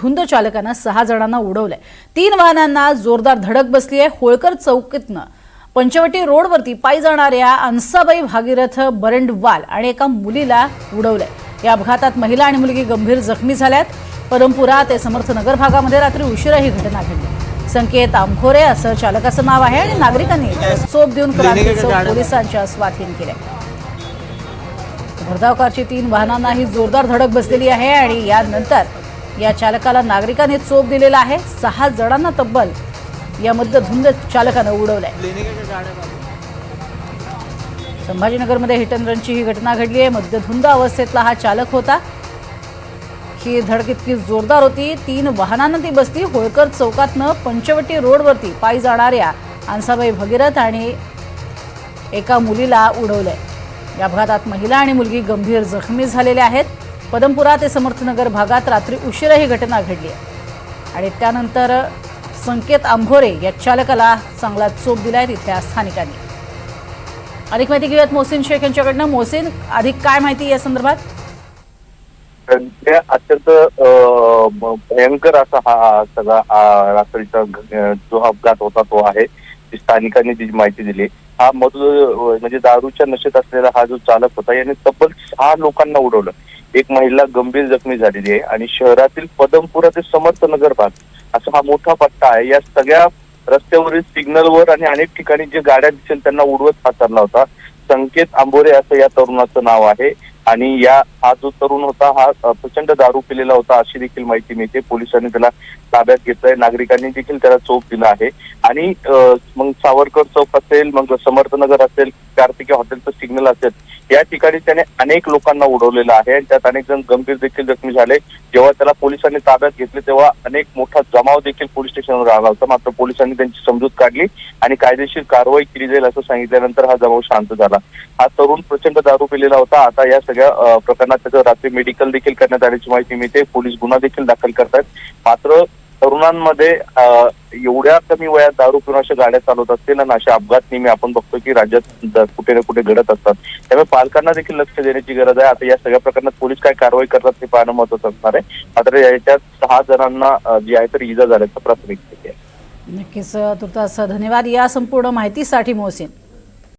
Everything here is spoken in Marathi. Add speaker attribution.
Speaker 1: धुंद चालकानं सहा जणांना उडवलंय. तीन वाहनांना जोरदार धडक बसली आहे होळकर चौकीतनं. पंचवटी रोडवरती पायी जाणाऱ्या अन्साबाई भागीरथ बरंडवाल आणि एका मुलीला उडवलंय. या अपघातात महिला आणि मुलगी गंभीर जखमी झाल्यात. परमपुरा ते समर्थनगर भागामध्ये रात्री उशिरा ही घटना घडली. संकेत आंभोरे असं चालकाचं नाव आहे आणि नागरिकांनी चोप देऊन क्रांती पोलिसांच्या स्वाधीन केलंय. भरधाव कारची तीन वाहनांना ही जोरदार धडक बसलेली आहे आणि यानंतर या चालकाला नागरिकांनी चोप दिलेला आहे. सहा जणांना तब्बल या मध्यधुंद चालकानं उडवलंय. संभाजीनगरमध्ये हिट अँड रनची ही घटना घडली आहे. मध्यधुंद अवस्थेतला हा चालक होता. ही धडक इतकी जोरदार होती. तीन वाहनांना ती बसती. होळकर चौकातनं पंचवटी रोडवरती पायी जाणाऱ्या आनसाबाई भगीरथ आणि एका मुलीला उडवलंय. या अपघातात महिला आणि मुलगी गंभीर जखमी झालेल्या आहेत. पदमपुरा ते समर्थनगर भागात रात्री उशिरा ही घटना घडली आहे. आणि त्यानंतर संकेत आंभोरे या चालकाला चांगला चोप दिलाय तिथल्या स्थानिकांनी. अधिक माहिती घेऊयात मोहसिन शेख यांच्याकडनं. मोहसिन अधिक काय माहिती या संदर्भात?
Speaker 2: सध्या अत्यंत भयंकर असा हा सगळा रात्रीचा जो अपघात होता तो आहे. स्थानिकांनी जी माहिती दिली. हा मधु म्हणजे दारूच्या नशेत असलेला हा जो चालक होता याने तब्बल सहा लोकांना उडवलं. एक महिला गंभीर जखमी झालेली आहे आणि शहरातील पदमपुरा ते समर्थनगर भाग असा हा मोठा पट्टा आहे. या सगळ्या रस्त्यावरील सिग्नलवर आणि अनेक ठिकाणी जे गाड्या दिसेल त्यांना उडवत हा चालला होता. संकेत आंबोरे असं या तरुणाचं नाव आहे. आणि या हा जो तरुण होता हा प्रचंड दारू पिलेला होता अशी देखील माहिती मिळते. पोलिसांनी त्याला ताब्यात घेतलंय. नागरिकांनी देखील त्याला चोप दिला आहे. आणि मग सावरकर चौक असेल मग समर्थनगर असेल कार्तिकी हॉटेलचं सिग्नल असेल या ठिकाणी त्याने अनेक लोकांना उडवलेलं आहे आणि त्यात अनेक जण गंभीर देखील जखमी झाले. जेव्हा त्याला पोलिसांनी ताब्यात घेतले तेव्हा अनेक मोठा जमाव देखील पोलीस स्टेशनवर आला होता. मात्र पोलिसांनी त्यांची समजूत काढली आणि कायदेशीर कारवाई केली जाईल असं सांगितल्यानंतर हा जमाव शांत झाला. हा तरुण प्रचंड दारू पिलेला होता. आता या सगळ्या प्रकरणात त्याचं रात्री मेडिकल देखील करण्यात आल्याची माहिती मिळते. पोलीस गुन्हा देखील दाखल करतात. मात्र तरुणांमध्ये एवढ्या कमी वयात दारू पिऊन अशा गाड्या चालवत असतील आणि असे अपघात नेहमी आपण बघतो की राज्यात कुठे ना कुठे घडत असतात. त्यामुळे पालकांना देखील लक्ष देण्याची गरज आहे. आता या सगळ्या प्रकरणात पोलीस काय कारवाई करतात हे पाहणं महत्वाचं असणार आहे. मात्र याच्यात सहा जणांना जी आहे तर इजा झाल्याचं प्राथमिक स्थिती आहे.
Speaker 1: नक्कीच तुर्तास धन्यवाद. या संपूर्ण माहितीसाठी मोहसिन.